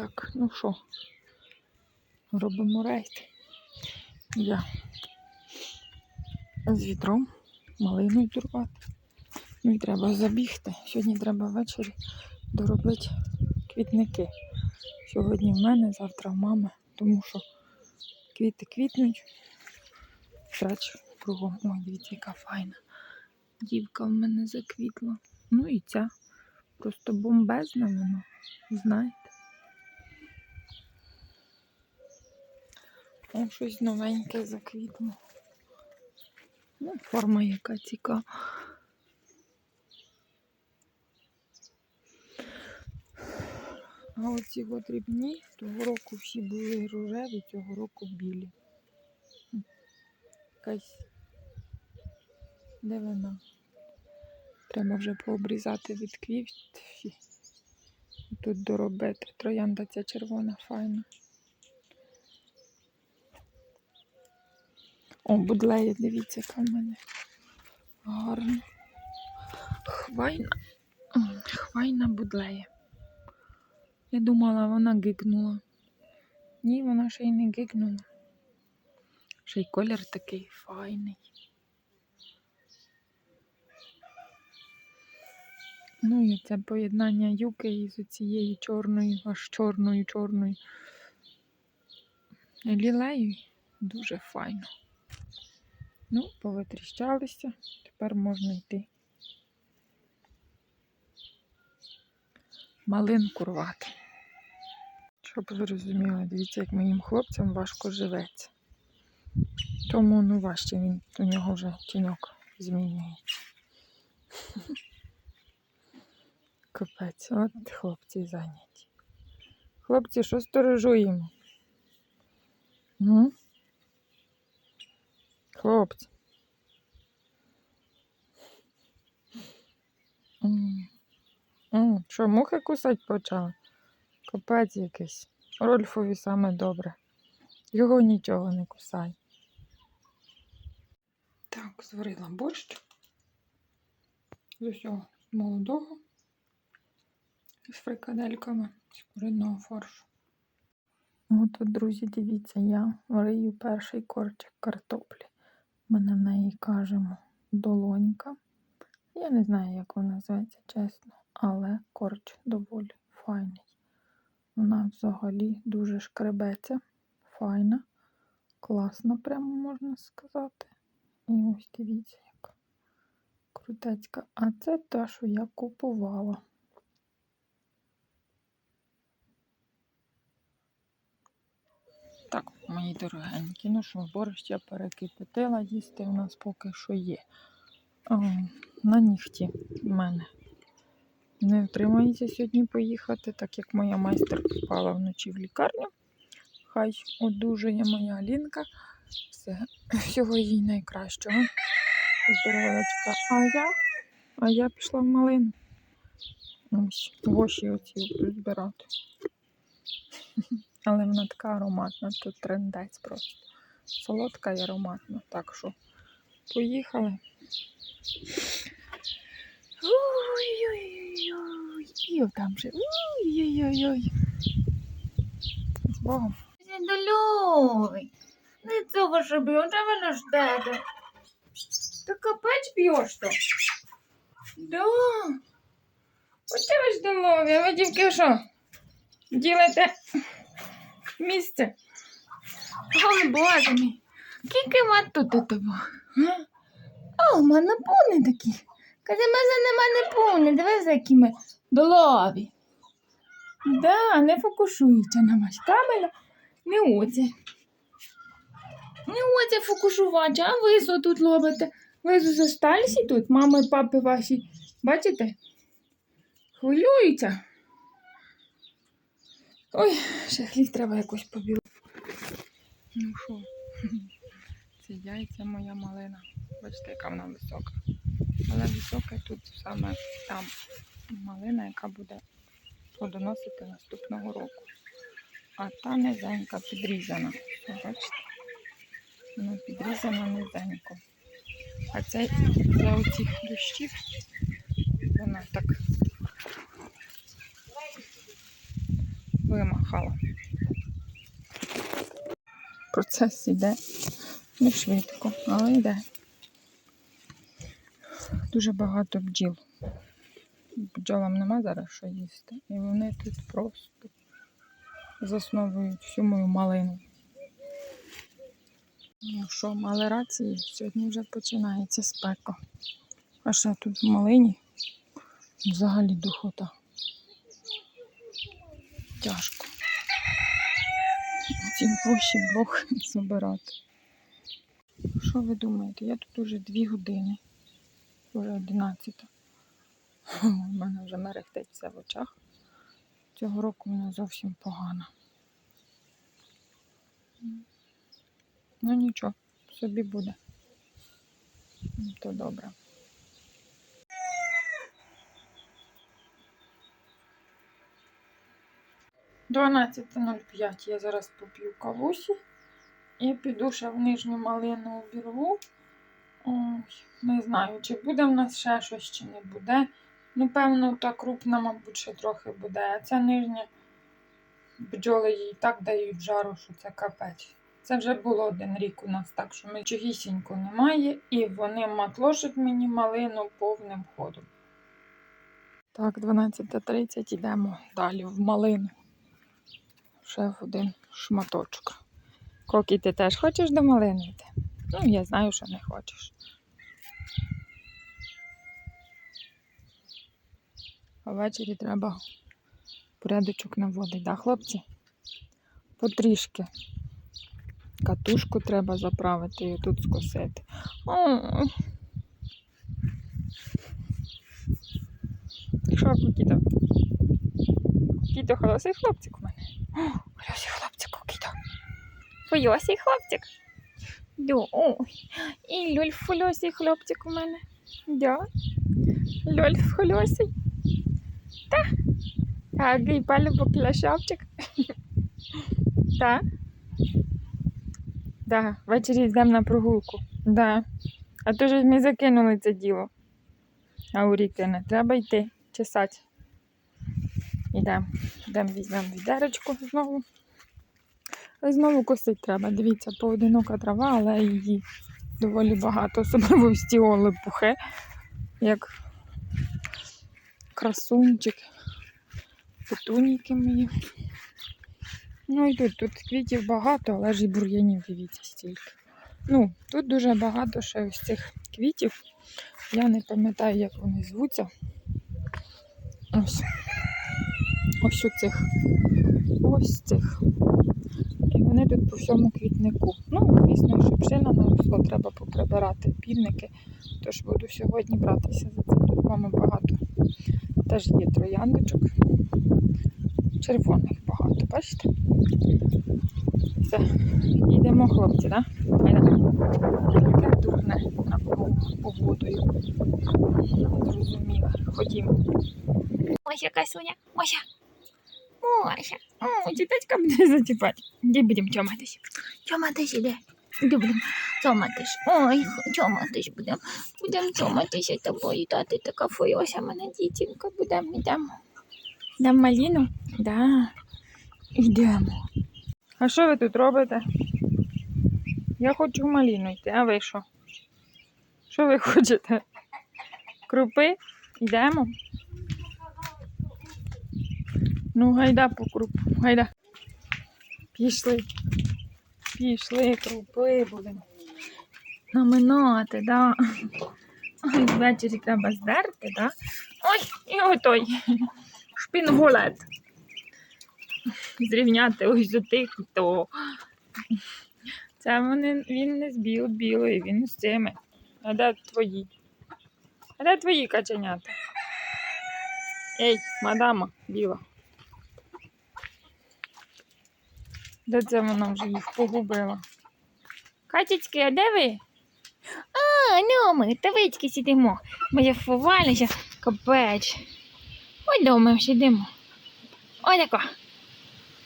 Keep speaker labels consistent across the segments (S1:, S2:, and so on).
S1: Так, ну що, робимо рейд. Я з вітром, малиною турбати. Ну і треба забігти. Сьогодні треба ввечері доробити квітники. Сьогодні в мене, завтра в мами, тому що квіти квітнуть. Трач кругом. Ой, дивіться, яка файна. Дівка в мене заквітла. Ну і ця. Просто бомбезна вона, знаєте. О, щось новеньке заквітло. Ну, форма яка цікава. А оці дрібні того року всі були рожеві, цього року білі. Якась дивина. Треба вже пообрізати від квітів. Тут доробити. Троянда ця червона, файна. О, будлеє, дивіться, яка в мене гарна. Хвайна. Хвайна будлеє. Я думала, вона гикнула. Ні, вона ще й не гикнула. Ще й колір такий файний. Ну і це поєднання юки із цією чорною, аж чорною, чорною лілею. Дуже файно. Ну, повитріщалися, тепер можна йти. Малинку рвати. Щоб зрозуміли, дивіться, як моїм хлопцям важко живеться. Тому ну важче він, у нього вже тіньок змінюється. Капець, от хлопці зайняті. Хлопці, що сторожуємо? Ну? Хлопці. Що, мухи кусать почали? Капець якийсь. Рольфові саме добре. Його нічого не кусай. Так, зварила борщ. З усього молодого. З фрикадельками з куриного фаршу. От, друзі, дивіться, я рию перший корчик картоплі. Ми на неї кажемо долонька. Я не знаю, як вона називається, чесно, але корч доволі файний. Вона взагалі дуже шкребеться, файна, класна, прямо можна сказати. І ось дивіться, як крутецька. А це та, що я купувала. Так, мої дорогенькі, ну що, борщ я перекипятила, їсти у нас поки що є. О, на нігті в мене не втримається сьогодні поїхати, так як моя майстер попала вночі в лікарню. Хай одужує моя Алінка. Все, всього їй найкращого. Здоровечка. А я, а я пішла в малину. Ось, воші оці збирати. Але вона така ароматна, тут трендець просто. Солодка і ароматна. Так що поїхали. Ой-ой-ой. І там же. Ой-ой-ой. З Богом.
S2: Дідульой, не цього ж б'є, де вона ж тебе? Ти капець б'єш то? Да. Оце ви ж домові, а ви дівки що? Ділите місце? Ой, боже мій, скільки вас тут у тебе? га? О, мене повні такі. Каже, мене нема не повні, диви за які ми долові. Да, не фокусується на вас камера. Не оце. Не оце фокусувати, а ви що тут робите? Ви зосталися тут, мами, папи ваші, бачите? Хвилюються. Ой, ще хліб треба якось побілити.
S1: Ну що, це яйця моя малина. Бачите, яка вона висока. Але висока тут саме там малина, яка буде плодоносити наступного року. А та низенька підрізана. Бачите? Вона підрізана низенько. А це за оцих дощів вона так вимах. Процес іде не швидко, але йде. Дуже багато бджіл. Бджолам нема зараз що їсти. І вони тут просто засновують всю мою малину. Ну що, мали рації, сьогодні вже починається спека. А ще тут в малині взагалі духота. Тяжко. Ці гроші блох забирати. Що ви думаєте? Я тут уже дві години, вже одинадцята. У мене вже мерехтить все в очах. Цього року вона зовсім погана. Ну нічого, собі буде. То добре. Дванадцяте нуль п'ять. Я зараз поп'ю кавусі і піду ще в нижню малину обірву. Не знаю, чи буде в нас ще щось, чи не буде. Ну, певно, та крупна, мабуть, ще трохи буде. А ця нижня бджоли їй так дають жару, що це капець. Це вже було один рік у нас, так що ми чогісінько немає, і вони матлошать мені малину повним ходом. Так, 12.30 йдемо далі в малину. Ще один шматочок. Кокі, ти теж хочеш до малини йти? Ну, я знаю, що не хочеш. А ввечері треба порядочок наводити, да, хлопці? Потрішки. Катушку треба заправити і тут скосити. Що, Кукіто? Кукіто холосий хлопчик у мене. О, Холосий хлопчик, Кукіто. Фойосий хлопчик. Ду, ой. І люль фольосий хлопчик у мене. Да. Льоль фольосий. Та. Агий палюбок ляшавчик. Та. Да, ввечері йдемо на прогулку. Да. А то ж ми закинули це діло. А у ріки не треба йти, чесати. Йдемо. Йдемо візьмемо відерочку знову. І знову косить треба. Дивіться, поодинока трава, але її доволі багато, особливо в стіоли пухе, як красунчик, петуніки мої. Ну і тут, тут квітів багато, але ж і бур'янів, дивіться, стільки. Ну, тут дуже багато ще ось цих квітів. Я не пам'ятаю, як вони звуться. Ось. Ось цих. Ось цих. І вони тут по всьому квітнику. Ну, звісно, шипшина наросло, треба поприбирати півники. Тож буду сьогодні братися за це. Тут вами багато. Теж є трояндочок. Червоних багато, бачите? Все, йдемо, хлопці? Да? Таке дурне погодою. Зрозуміла. Ходімо.
S2: Ось яка Соня. Ося. Ося. О, діточка буде зачіпати. Де будемо чоматись? Чоматись іде. Де будемо чоматись? Ой, чоматись будемо. Будемо чоматися тобою. Та ти така фойося, мене дітінка. Будемо, йдемо.
S1: На маліну? Да. Йдемо. А що ви тут робите? Я хочу в маліну йти, а ви що? Що ви хочете? Крупи? Йдемо? Ну, гайда по крупу, гайда. Пішли. Пішли, крупи будемо. Наминати, да. Ой, ввечері треба здерти, да? Ой, і отой шпінголет. Зрівняти ось до тих, то. Це вони, він не з біл білої, він з цими. А де твої? А де твої каченята? Ей, мадама біла. Де це вона вже їх погубила? Катічки, а де ви?
S2: А, ну ми тавички сидимо. Ми зафувалися, капець. Ось дома сидимо. Ось тако.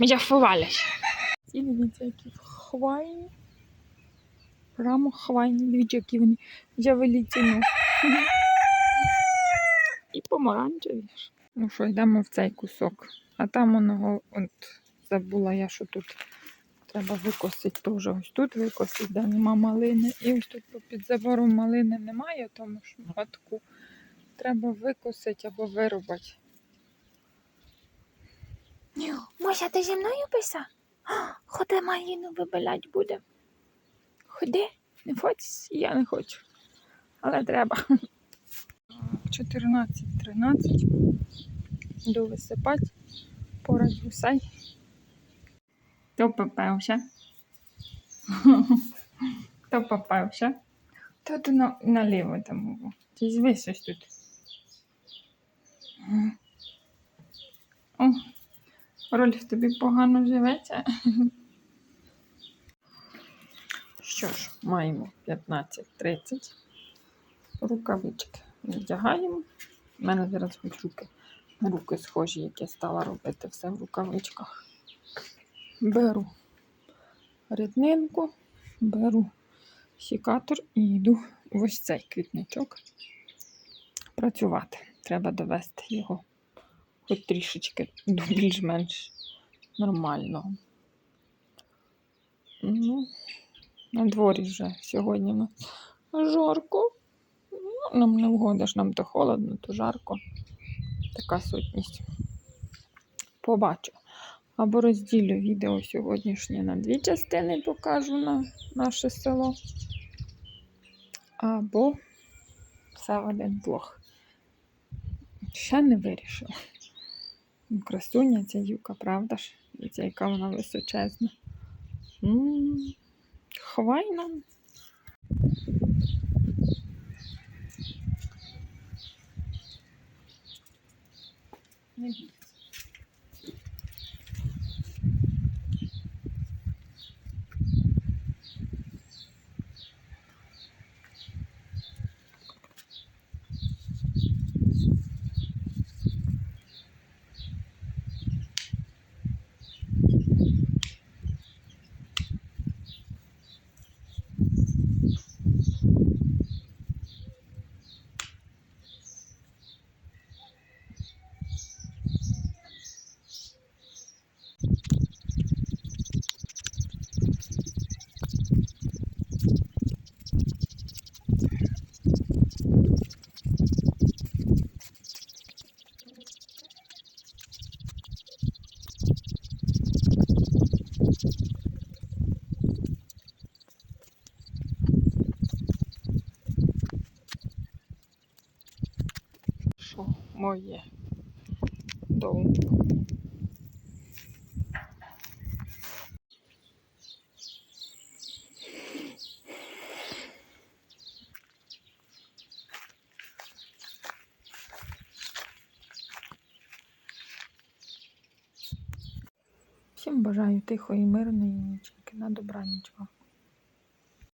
S2: Ми зафувалися.
S1: Ці дивіться, які хвайні. Прямо хвайні, дивіться, які вони ціну. І помаранчеві. Ну що, йдемо в цей кусок. А там воно от забула я, що тут треба викосити теж. Ось тут викосити, де нема малини. І ось тут під забором малини немає, тому що матку треба викосити або вирубати.
S2: Мося, ти зі мною писа? Ходи маліну вибилять буде. Ходи.
S1: Не хочеш? Я не хочу. Але треба. 14-13. Йду висипати. Пораз гусей. То попався. То попався. То ти на, наліво там. Ти звись ось тут. О, Рольф, тобі погано живеться. Що ж, маємо 15.30. Рукавички вдягаємо. У мене зараз хоч руки, руки схожі, як я стала робити все в рукавичках. Беру ріднинку, беру сікатор і йду в ось цей квітничок працювати. Треба довести його хоч трішечки більш-менш нормального. Ну, на дворі вже сьогодні в жарко. Ну, нам не вгодиш, нам то холодно, то жарко. Така сутність. Побачу. Або розділю відео сьогоднішнє на дві частини, покажу на наше село. Або все в один блог. Ще не вирішила. Красуня ця юка, правда ж? Ця, яка вона височезна. М, Хвайна. Не бійся. Моє довго. Тихої, мирної нічки. На добраніч вам.